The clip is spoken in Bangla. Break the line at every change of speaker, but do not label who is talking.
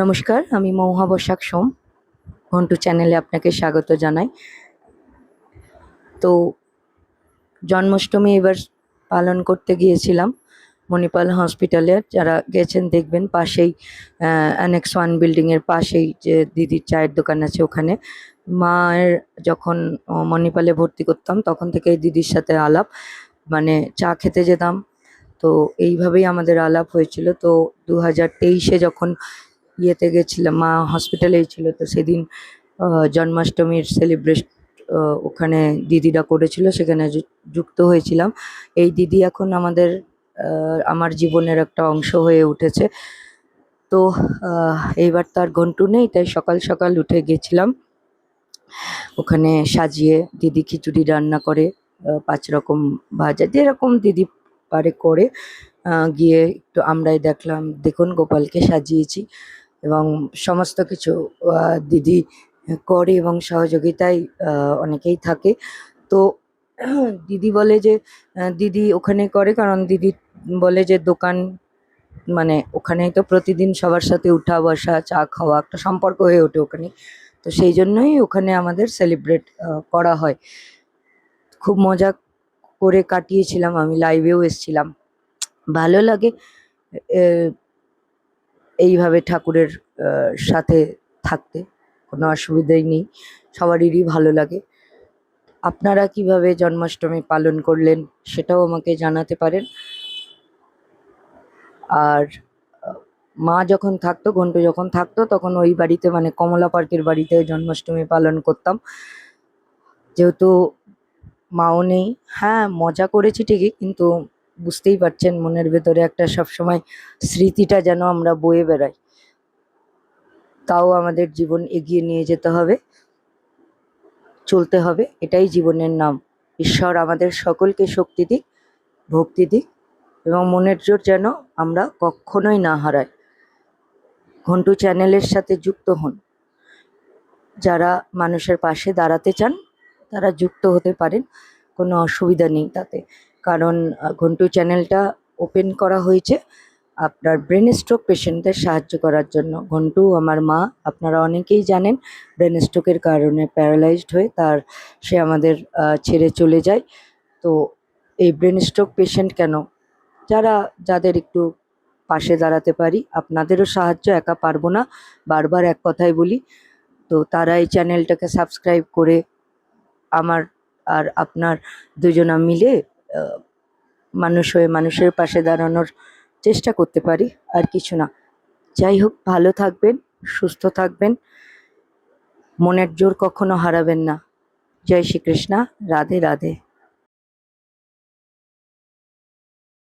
নমস্কার, আমি মৌহা বসাক সোম, ঘন্টু চ্যানেলে আপনাকে স্বাগত জানাই। তো জন্মাষ্টমী এবার পালন করতে গিয়েছিলাম মণিপাল হসপিটালে, যারা গেছেন দেখবেন পাশেই অ্যানেক্স ওয়ান বিল্ডিংয়ের পাশেই যে দিদির চায়ের দোকান আছে ওখানে। মায়ের যখন মণিপালে ভর্তি করতাম, তখন থেকেই দিদির সাথে আলাপ মানে চা খেতে যেতাম। তো এইভাবেই আমাদের আলাপ হয়েছিল। তো দু হাজার তেইশে যখন ইয়েতে গেছিলাম, মা হসপিটালেই ছিল তো সেদিন জন্মাষ্টমীর সেলিব্রেট ওখানে দিদিরা করেছিল, সেখানে যুক্ত হয়েছিলাম। এই দিদি এখন আমাদের আমার জীবনের একটা অংশ হয়ে উঠেছে। তো এইবার তার ঘন্টু নেই, তাই সকাল সকাল উঠে গেছিলাম। ওখানে সাজিয়ে দিদি খিচুড়ি রান্না করে পাঁচ রকম ভাজা, যেরকম দিদি পারে করে গিয়ে একটু আমরাই দেখলাম, দেখুন গোপালকে সাজিয়েছি। এবং সমস্ত কিছু দিদি করে এবং সহযোগিতায় অনেকেই থাকে। তো দিদি বলে যে দিদি ওখানে করে কারণ দিদি বলে যে দোকান মানে ওখানেই তো প্রতিদিন সবার সাথে উঠা বসা, চা খাওয়া একটা সম্পর্ক হয়ে ওঠে ওখানে। তো সেই জন্যই ওখানে আমাদের সেলিব্রেট করা হয়। খুব মজা করে কাটিয়েছিলাম, আমি লাইভেও এসেছিলাম। ভালো লাগে এইভাবে ঠাকুরের সাথে থাকতে কোনো অসুবিধাই নেই। সবারই ভালো লাগে। আপনারা কীভাবে জন্মাষ্টমী পালন করলেন সেটাও আমাকে জানাতে পারেন। আর মা যখন থাকতো, ঘন্টু যখন থাকতো, তখন ওই বাড়িতে মানে কমলা পার্কের বাড়িতে জন্মাষ্টমী পালন করতাম। যেহেতু মাও নেই। হ্যাঁ মজা করেছি ঠিকই, কিন্তু বুঝতেই পারছেন মনের ভেতরে একটা সবসময় স্মৃতিটা যেন আমরা বয়ে বেড়াই। তাও আমাদের জীবন এগিয়ে নিয়ে যেতে হবে, চলতে হবে, এটাই জীবনের নাম। ঈশ্বর আমাদের সকলকে শক্তি দিক, ভক্তি দিক এবং মনের জোর যেন আমরা কখনোই না হারাই। ঘন্টু চ্যানেলের সাথে যুক্ত হন। যারা মানুষের পাশে দাঁড়াতে চান, তারা যুক্ত হতে পারেন, কোনো অসুবিধা নেই তাতে। কারণ ঘন্টু চ্যানেলটা ওপেন করা হয়েছে। আপনার ব্রেন স্ট্রোক পেশেন্টদের সাহায্য করার জন্য। ঘন্টু, আমার মা, আপনারা অনেকেই জানেন ব্রেন স্ট্রোকের কারণে প্যারালাইজড হয়ে তার, সে আমাদের ছেড়ে চলে যায়। তো এই ব্রেন স্ট্রোক পেশেন্ট কেন? যারা, যাদের একটু পাশে দাঁড়াতে পারি, আপনাদেরও সাহায্য একা পারব না। বারবার এক কথাই বলি, তো তারা এই চ্যানেলটাকে সাবস্ক্রাইব করে, আমার আর আপনার দুজনা মিলে মানুষ হয়ে মানুষের পাশে দাঁড়ানোর চেষ্টা করতে পারি, আর কিছু না। যাই হোক, ভালো থাকবেন, সুস্থ থাকবেন। মনের জোর কখনো হারাবেন না। জয় শ্রীকৃষ্ণা, রাধে রাধে।